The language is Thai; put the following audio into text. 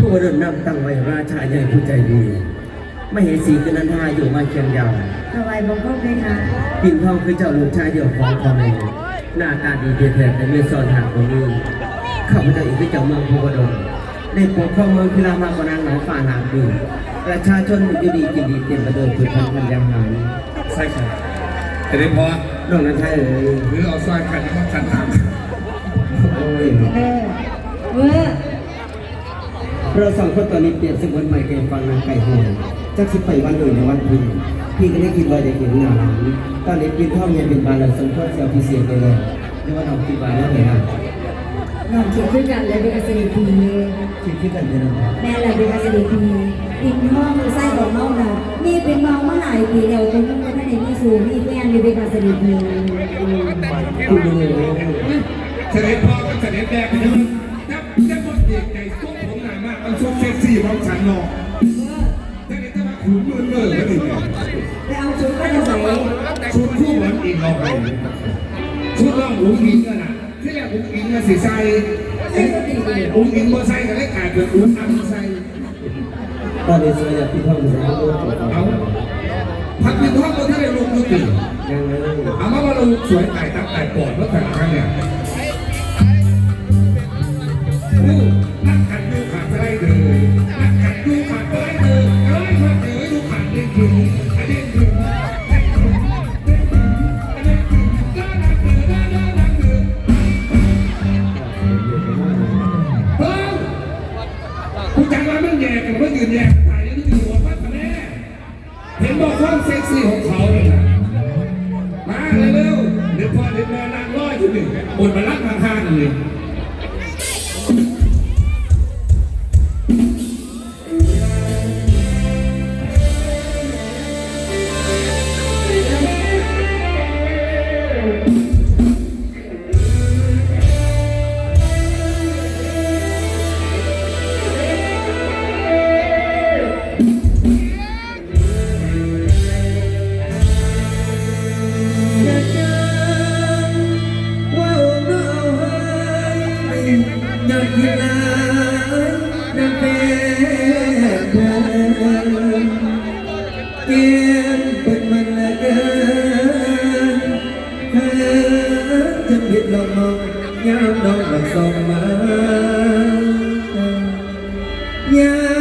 ผู้เริ่มนำตั้งไว้ราชาใหญ่ผู้ใจดีไม่เห็นสีคือนันทาอยู่มาเคียงยาวถวายบังคมเพคะปิ่นทองคือเจ้าลูกชายเดียวของทองเองหน้าตาดีเทียแท้แต่ไม่ซ่อนหางตรงนี้ข้าพเจ้าอีกคือเจ้าเมืองภูกระดงได้ปกครองเมืองพิรามากกว่านางหนองฟ้าหางดีประชาชนอยู่ดีกินดีเต็มไปด้วยพืชพันธุ์พันธุ์ยางหารใช่ครับแต่ได้พอน้องนันทาเอ๋ยหรือเอาสร้อยกันมาขันถามโอ้ยเออเวอร์เราสองคนตอนนี้เปลี่ยนสมวนใหม่เกมฟังนางไก่หอยจะคิดไปวันอื่นในวันพึ่งพี่ก็ได้คิดว่าจะเห็นหน้าร้านตอนนี้ปิ่นทองเนี่ยเป็นบานเราสมควรเสียพิเศษไปเลยเรียกว่าน้องคิดว่าแล้วไงฮะน้องคิดขึ้นกันเลยเป็นเกษตรพีคิดขึ้นกันเลยนะแม่เลยเป็นเกษตรพีปิ่นห้องไส้ของเมาน่ะนี่เป็นเมาเมื่อไหร่ปีเดียวจนต้องไปท่านในที่สูงนี่แฟนเลยเป็นเกษตรพีคุณดูเลยเสด็จพ่อก็เสด็จแดงนี่มันจับจับหมด เด็กใจซุกผมหนามากมันซุกเซ็กซี่มองฉันนอกแต่นี่จะมาขุนมือเมื่อแล้วนี่เนี่ยไปเอาชุดก็จะใส่ชุดคู่เหมือนอีกเราไปชุดร่องหุงอิงกันน่ะที่แรกหุงอิงมาสีใส่หุงอิงมาใส่ก็เลยกลายเป็นหุงอันใส่ตอนนี้สมัยปิ่นทองเป็นสมัยโลกของเอาเขาพักเป็นท่อมาที่ได้ลงมือตียังไงเอามามาลงสวยไต่ตับไต่ปอดแล้วแต่ละครั้งเนี่ย ซี่ของเขาเลยนะมาเร็วๆเดี๋ยวพอเดี๋ยวแม่นั่งรออยู่หนึ่งบนมาลักทางห้างเลย tiên bên mình là em Thân biết lòng mong nhau đó là dòng má Nhau